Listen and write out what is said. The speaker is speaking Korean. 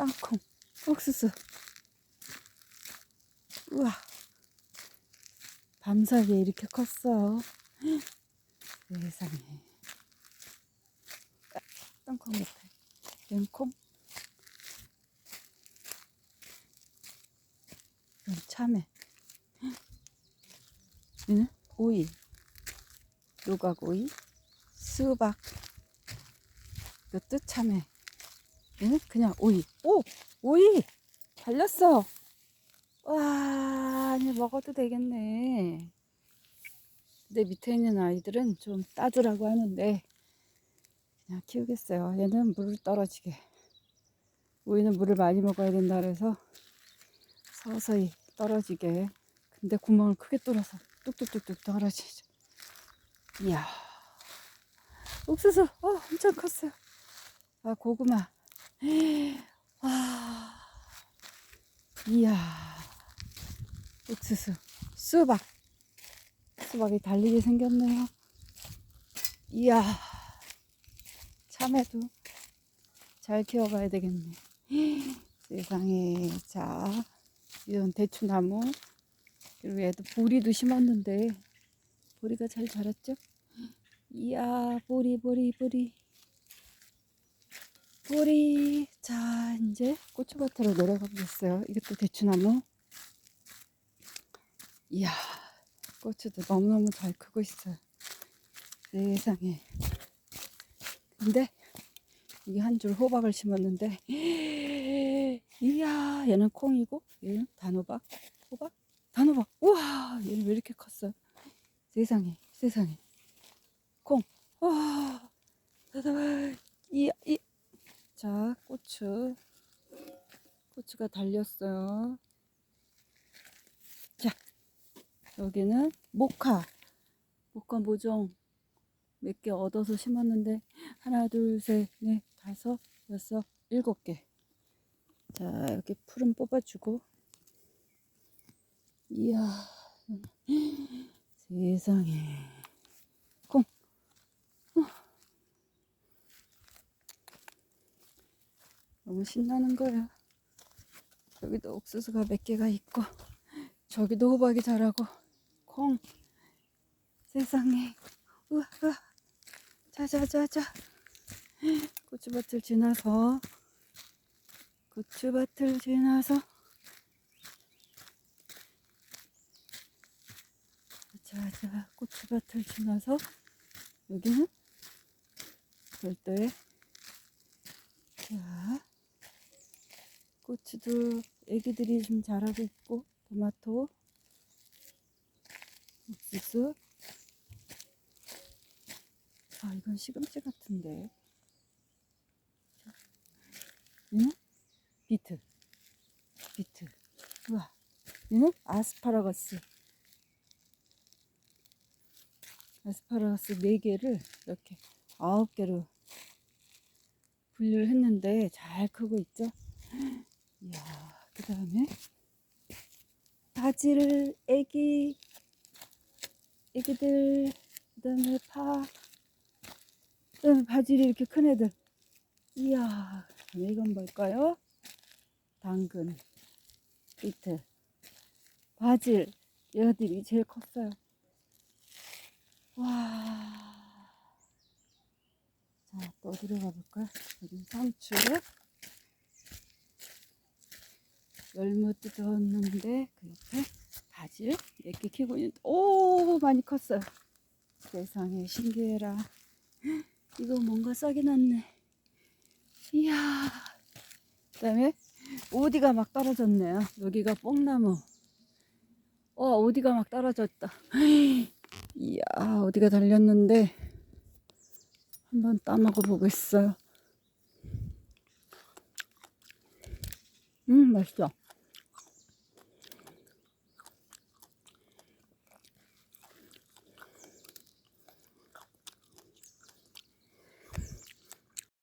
땅콩, 옥수수. 우와. 밤사이에 이렇게 컸어. 세상에. 아, 땅콩 ren콩. 이건 참외. 얘는 오이. 노각 오이. 수박. 이것도 참외. 얘는 그냥 오이. 오! 오이! 달렸어! 와, 이제 먹어도 되겠네. 근데 밑에 있는 아이들은 좀 따주라고 하는데, 그냥 키우겠어요. 얘는 물을 떨어지게. 오이는 물을 많이 먹어야 된다 그래서 서서히 떨어지게. 근데 구멍을 크게 뚫어서 뚝뚝뚝뚝 떨어지죠. 이야. 옥수수, 어, 엄청 컸어요. 아, 고구마. 와. 이야. 옥수수. 수박. 수박이 달리게 생겼네요. 이야. 참외도 잘 키워가야 되겠네. 세상에. 자, 이런 대추나무. 그리고 얘도 보리도 심었는데, 보리가 잘 자랐죠? 이야, 보리, 보리, 보리. 보리. 자, 이제 고추밭으로 내려가 보겠어요. 이것도 대추나무. 이야, 고추도 너무너무 잘 크고 있어요. 세상에. 근데, 이게 한 줄 호박을 심었는데, 이야, 얘는 콩이고, 얘는 단호박, 호박, 단호박. 우와, 얘는 왜 이렇게 컸어? 세상에, 세상에. 콩, 와, 단호박. 자, 고추. 고추가 달렸어요. 자, 여기는 모카. 모카 모종 몇 개 얻어서 심었는데, 하나, 둘, 셋, 넷, 다섯, 여섯, 일곱 개. 자, 여기 풀은 뽑아주고. 이야, 세상에. 콩. 어. 너무 신나는 거야. 여기도 옥수수가 몇 개가 있고, 저기도 호박이 자라고, 콩. 세상에. 우와, 우와. 자자자자. 고추밭을 지나서, 고추밭을 지나서, 자자, 고추밭을 지나서, 여기는 별도의, 자, 고추도 애기들이 좀 자라고 있고 토마토 옥수수. 아 이건 시금치 같은데. 얘는 비트. 비트. 우와. 얘는 아스파라거스. 아스파라거스 4개를 이렇게 9개로 분류를 했는데 잘 크고 있죠 이야, 그 다음에 바질, 애기, 애기들, 그 다음에 파, 그 다음에 바질이 이렇게 큰 애들. 이야, 이건 뭘까요? 당근, 비트, 바질, 얘들이 제일 컸어요. 와. 자, 또 들어가 볼까요? 여기 상추. 열무 뜯었는데 그 옆에 바질 몇개 키고 있는데 오 많이 컸어요. 세상에 신기해라. 이거 뭔가 싹이 났네. 이야. 그 다음에 오디가 막 떨어졌네요. 여기가 뽕나무. 어 오디가 막 떨어졌다. 이야 오디가 달렸는데 한번 따먹어 보겠어요. 음 맛있어